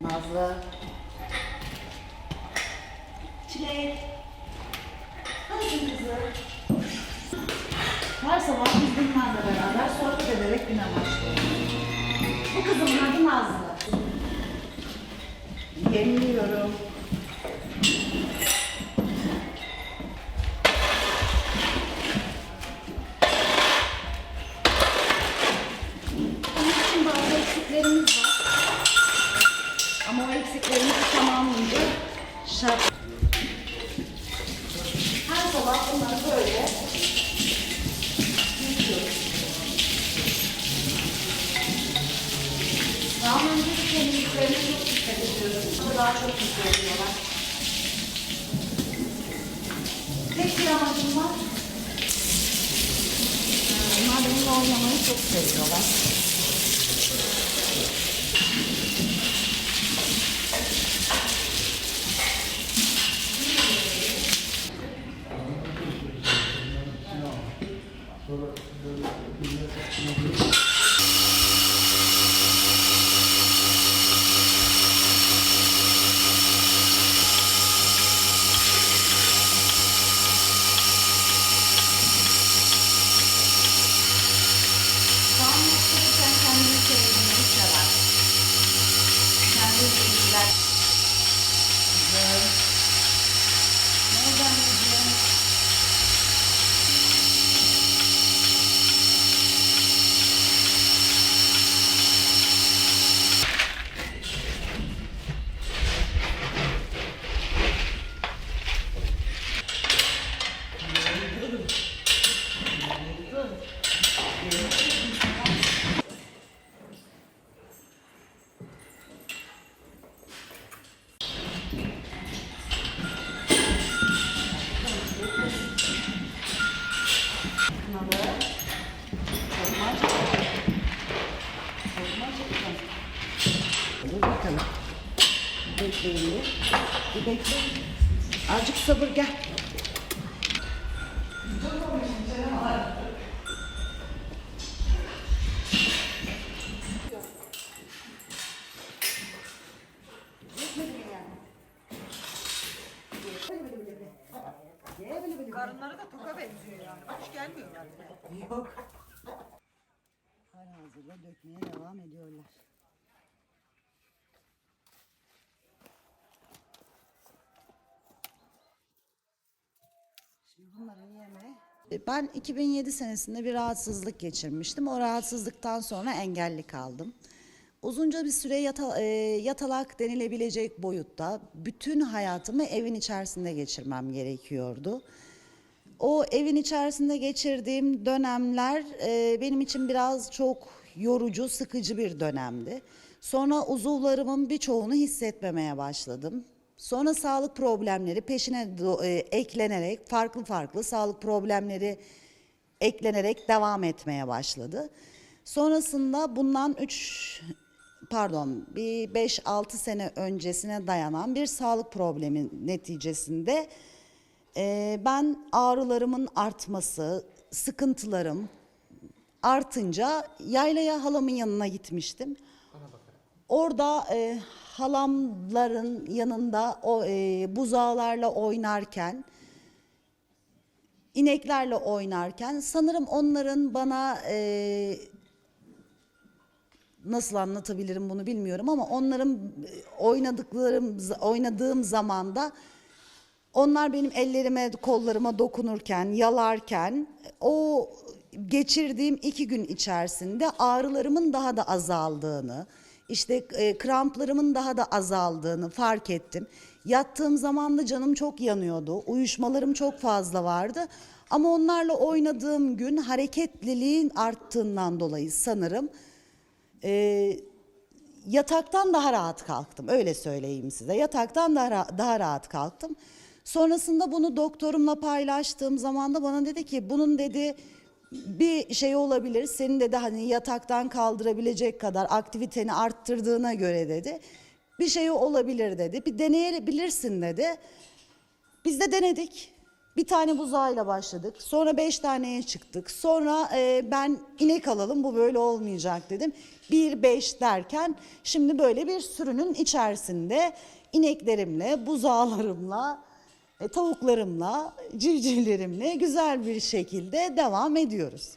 Nazlı. Çilek. Nasılsın kızım? Her sabah biz bunlarla beraber sohbet ederek güne başlıyoruz. Bu kızımın adı Nazlı. Onun eksiklerimiz var. Ama o eksiklerimizi tamamlayınca şart. Her sabah bunları böyle. Daha önceki temizliklerine çok dikkat ediyoruz. Ama daha çok mutlu oluyorlar. Tek bir amacım var. Bunlar benimle çok seviyorlar. Bekleyin bir. Bir bekle. Azıcık sabır gel. Karınları da toka benziyor yani. Aç gelmiyorlar bile. Yok. Hala hazırda dökmeye devam ediyorlar. Ben 2007 senesinde bir rahatsızlık geçirmiştim. O rahatsızlıktan sonra engelli kaldım. Uzunca bir süre yata- e, yatalak denilebilecek boyutta bütün hayatımı evin içerisinde geçirmem gerekiyordu. O evin içerisinde geçirdiğim dönemler e, benim için biraz çok yorucu, sıkıcı bir dönemdi. Sonra uzuvlarımın birçoğunu hissetmemeye başladım. Sonra sağlık problemleri peşine e, eklenerek farklı farklı sağlık problemleri eklenerek devam etmeye başladı. Sonrasında bundan 3 pardon bir 5-6 sene öncesine dayanan bir sağlık problemi neticesinde ee, ben ağrılarımın artması, sıkıntılarım artınca yaylaya halamın yanına gitmiştim. Orada e, halamların yanında o e, buzağlarla oynarken, ineklerle oynarken sanırım onların bana e, nasıl anlatabilirim bunu bilmiyorum ama onların e, oynadıklarım oynadığım zamanda onlar benim ellerime, kollarıma dokunurken, yalarken o geçirdiğim iki gün içerisinde ağrılarımın daha da azaldığını, işte e, kramplarımın daha da azaldığını fark ettim. Yattığım zaman da canım çok yanıyordu, uyuşmalarım çok fazla vardı. Ama onlarla oynadığım gün hareketliliğin arttığından dolayı sanırım e, yataktan daha rahat kalktım. Öyle söyleyeyim size. Yataktan daha, daha rahat kalktım. Sonrasında bunu doktorumla paylaştığım zaman da bana dedi ki bunun dedi bir şey olabilir. Senin dedi hani yataktan kaldırabilecek kadar aktiviteni arttırdığına göre dedi. Bir şey olabilir dedi. Bir deneyebilirsin dedi. Biz de denedik. Bir tane buzağıyla başladık. Sonra beş taneye çıktık. Sonra e, ben inek alalım bu böyle olmayacak dedim. Bir beş derken şimdi böyle bir sürünün içerisinde ineklerimle, buzağlarımla, e, tavuklarımla, civcivlerimle güzel bir şekilde devam ediyoruz.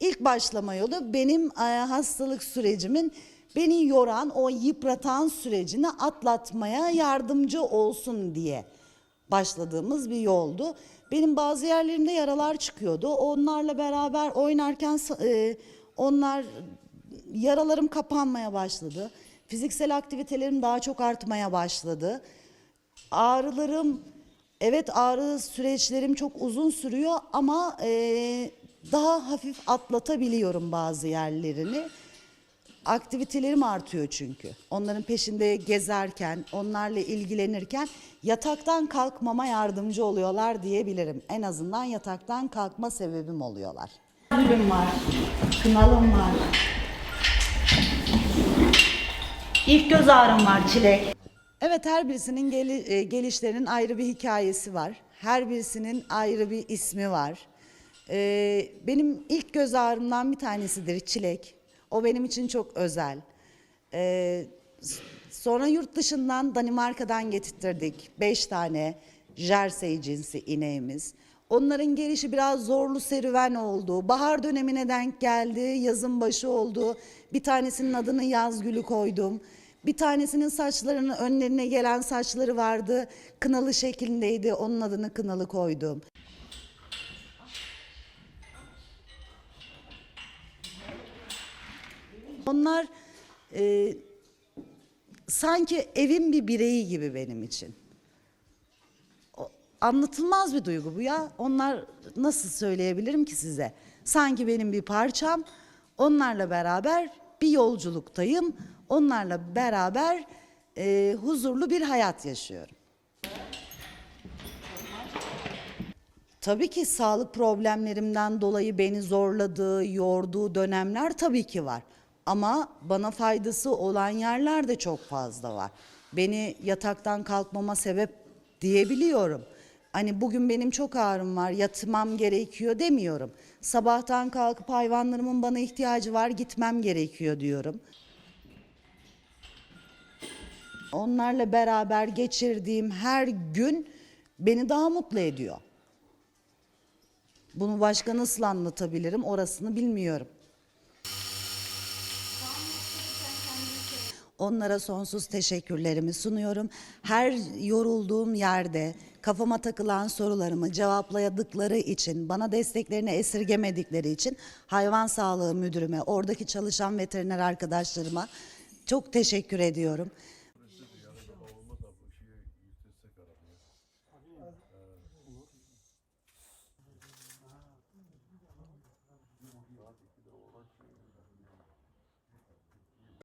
İlk başlama yolu benim e, hastalık sürecimin beni yoran, o yıpratan sürecini atlatmaya yardımcı olsun diye başladığımız bir yoldu. Benim bazı yerlerimde yaralar çıkıyordu. Onlarla beraber oynarken e, onlar yaralarım kapanmaya başladı. Fiziksel aktivitelerim daha çok artmaya başladı. Ağrılarım, evet ağrı süreçlerim çok uzun sürüyor ama e, daha hafif atlatabiliyorum bazı yerlerini. Aktivitelerim artıyor çünkü. Onların peşinde gezerken, onlarla ilgilenirken yataktan kalkmama yardımcı oluyorlar diyebilirim. En azından yataktan kalkma sebebim oluyorlar. Gülüm var, kınalım var. İlk göz ağrım var çilek. Evet her birisinin geli- e, gelişlerinin ayrı bir hikayesi var. Her birisinin ayrı bir ismi var. Ee, benim ilk göz ağrımdan bir tanesidir çilek. O benim için çok özel. Ee, sonra yurt dışından Danimarka'dan getirttirdik. Beş tane jersey cinsi ineğimiz. Onların gelişi biraz zorlu serüven oldu. Bahar dönemine denk geldi, yazın başı oldu. Bir tanesinin adını Yazgül'ü koydum. Bir tanesinin saçlarının önlerine gelen saçları vardı. Kınalı şeklindeydi. Onun adını Kınalı koydum. Onlar e, sanki evin bir bireyi gibi benim için. Anlatılmaz bir duygu bu ya. Onlar nasıl söyleyebilirim ki size? Sanki benim bir parçam. Onlarla beraber bir yolculuktayım. Onlarla beraber e, huzurlu bir hayat yaşıyorum. Tabii ki sağlık problemlerimden dolayı beni zorladığı, yorduğu dönemler tabii ki var. Ama bana faydası olan yerler de çok fazla var. Beni yataktan kalkmama sebep diyebiliyorum. Hani bugün benim çok ağrım var, yatmam gerekiyor demiyorum. Sabahtan kalkıp hayvanlarımın bana ihtiyacı var, gitmem gerekiyor diyorum. Onlarla beraber geçirdiğim her gün beni daha mutlu ediyor. Bunu başka nasıl anlatabilirim orasını bilmiyorum. Onlara sonsuz teşekkürlerimi sunuyorum. Her yorulduğum yerde kafama takılan sorularımı cevapladıkları için, bana desteklerini esirgemedikleri için hayvan sağlığı müdürüme, oradaki çalışan veteriner arkadaşlarıma çok teşekkür ediyorum.